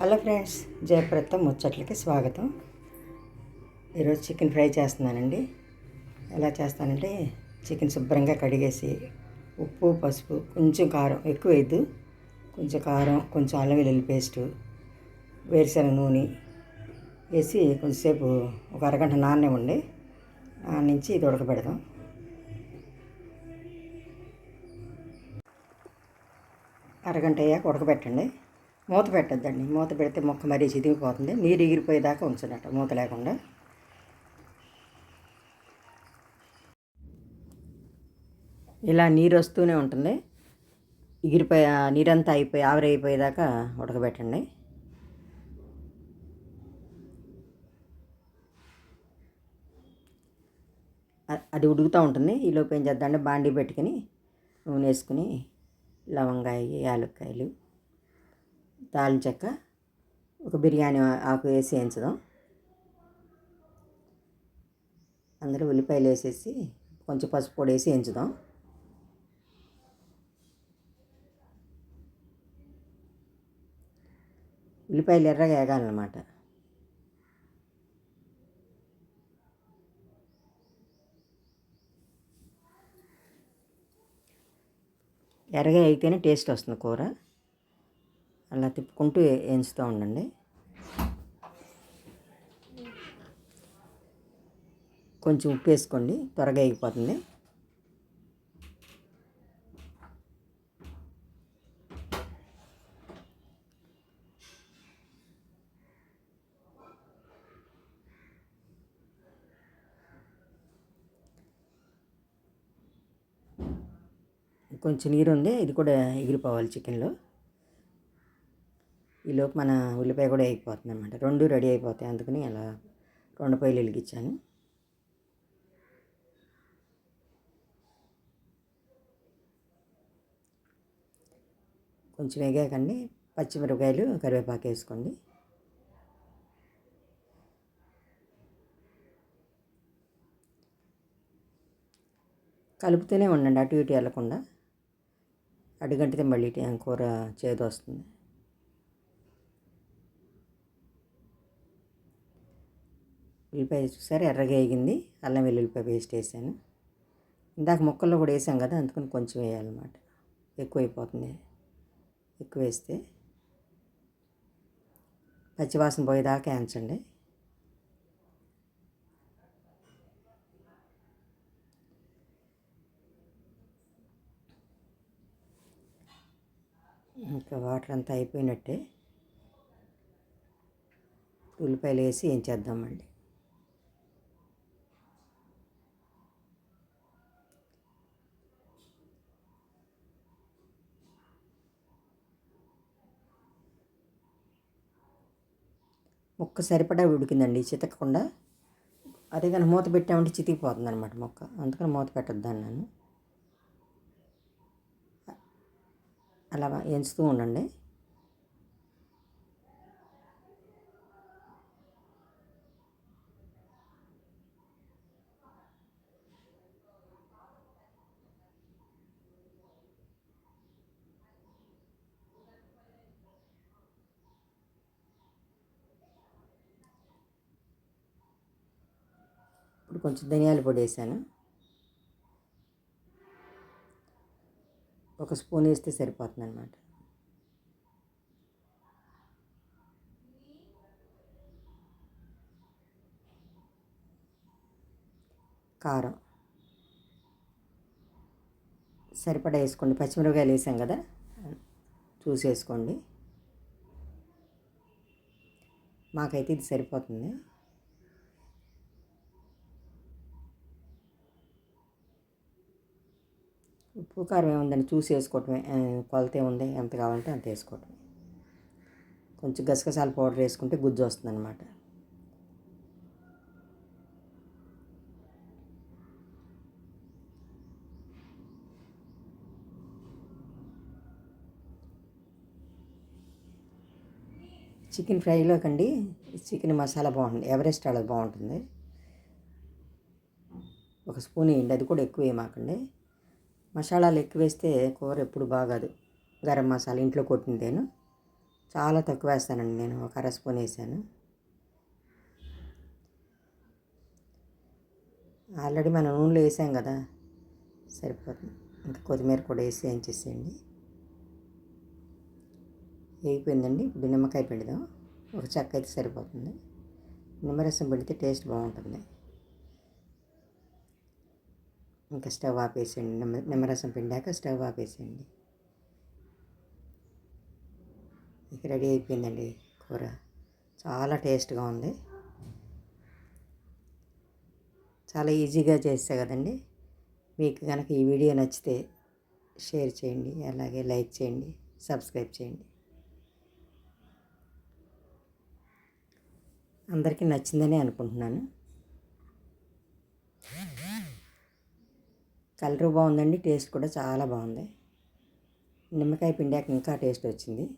Hello friends జయప్రత ముచ్చట్లకి స్వాగతం. ఈరోజు chicken fry చేస్తున్నానండి. ఎలా చేస్తానంటే చికెన్ శుభ్రంగా కడిగేసి ఉప్పు పసుపు కొంచెం కారం ఎక్కువ వేయద్దు. కొంచెం కారం కొంచెం అల్లం వెల్లుల్లి పేస్టు వేరుశనగ నూనె వేసి కొంచెంసేపు ఒక అరగంట నాననివ్వండి. నానించి ఇది ఉడకబెడదాం. అరగంట అయ్యాక ఉడకబెట్టండి. మూత పెట్టద్దండి. మూత పెడితే మొక్క మరీ చిదిగిపోతుంది నీరు ఎగిరిపోయేదాకా ఉంచడట మూత లేకుండా. ఇలా నీరు వస్తూనే ఉంటుంది. ఎగిరిపోయి నీరంతా అయిపోయి ఆవిరైపోయేదాకా ఉడకబెట్టండి. అది ఉడుకుతూ ఉంటుంది. ఈ ఏం చేద్దామంటే బాండీ పెట్టుకుని నూనె వేసుకుని లవంగాయ యాలక్కాయలు దాల్చిన చెక్క ఒక బిర్యానీ ఆకు వేసి వేయించుదాం అందులో ఉల్లిపాయలు వేసేసి కొంచెం పసుపు పొడి వేసి వేయించుదాం ఉల్లిపాయలు ఎర్రగా వేగాలన్నమాట ఎర్రగా అయితేనే టేస్ట్ వస్తుంది కూర. అలా తిప్పుకుంటూ వే- వేయించుతూ ఉండండి. కొంచెం ఉప్పు వేసుకోండి త్వరగా అయిపోతుంది. కొంచెం నీరు ఉంది ఇది కూడా ఎగిరిపోవాలి చికెన్లో. ఈలోపు మన ఉల్లిపాయ కూడా అయిపోతుంది అనమాట రెండు రెడీ అయిపోతాయి అందుకని అలా రెండు పొయ్యిలు వెలిగించాను కొంచెం వేగాకండి. పచ్చిమిరపకాయలు కరివేపాకు వేసుకోండి. కలుపుతూనే ఉండండి అటు ఇటు వెళ్ళకుండా. అడుగంటితే మళ్ళీ కూర చేదు వస్తుంది ఉల్లిపాయ చూసారు? ఎర్రగా వేగింది. అల్లం వెల్లుల్లిపాయ పేస్ట్ వేసాను. ఇందాక ముక్కల్లో కూడా వేసాం కదా అందుకని కొంచెం వేయాలన్నమాట. ఎక్కువైపోతుంది. ఎక్కువ వేస్తే పచ్చివాసన పోయేదాకా వేయించండి. ఇంకా వాటర్ అంతా అయిపోయినట్టే ఉల్లిపాయలు వేసి ఏం చేద్దామండి ముక్క సరిపడా ఉడికిందండి చితకకుండా. అదే కానీ మూత పెట్టామంటే చితికిపోతుంది అనమాట మొక్క. అందుకని మూత పెట్టద్దాన్ని నేను అలా ఎంచుతూ ఉండండి. ఇప్పుడు కొంచెం ధనియాల పొడి వేసాను. ఒక స్పూన్ వేస్తే సరిపోతుంది అనమాట కారం. సరిపడా వేసుకోండి. పచ్చిమిరపకాయలు వేసాం కదా? చూసి వేసుకోండి మాకైతే ఇది సరిపోతుంది. ఉప్పు కారం ఏముందని చూసి వేసుకోవటమే. కొలత ఏముంది? ఎంత కావాలంటే అంత వేసుకోవటమే. కొంచెం గసగసాల పౌడర్ వేసుకుంటే గుజ్జు వస్తుంది అనమాట చికెన్ ఫ్రైలో కండి చికెన్ మసాలా బాగుంటుంది. ఎవరెస్ట్ అలా బాగుంటుంది. ఒక స్పూన్ వేయండి. అది కూడా ఎక్కువ వేయమాకండి. మసాలాలు ఎక్కువ వేస్తే కూర ఎప్పుడు బాగాదు. గరం మసాలా ఇంట్లో కొట్టిందేను. చాలా తక్కువ వేస్తానండి నేను ఒక అర స్పూన్ వేసాను. ఆల్రెడీ మనం నూనెలో వేసాం కదా సరిపోతుంది. ఇంకా కొత్తిమీర కూడా వేసి వేయించేసేయండి. వేగిపోయిందండి. ఇప్పుడు నిమ్మకాయ పిండిదాం. ఒక చెక్క అయితే సరిపోతుంది. నిమ్మరసం పిండితే టేస్ట్ బాగుంటుంది. ఇంకా స్టవ్ ఆపేసేయండి. నిమ్మ నిమ్మరసం పిండాక స్టవ్ ఆపేసేయండి. ఇక రెడీ అయిపోయిందండి కూర. చాలా టేస్ట్గా ఉంది. చాలా ఈజీగా చేస్తా కదండి. మీకు కనుక ఈ వీడియో నచ్చితే షేర్ చేయండి అలాగే లైక్ చేయండి సబ్స్క్రైబ్ చేయండి. అందరికీ నచ్చిందని అనుకుంటున్నాను. కలర్ బాగుందండి టేస్ట్ కూడా చాలా బాగుంది. నిమ్మకాయ పిండాక ఇంకా టేస్ట్ వచ్చింది.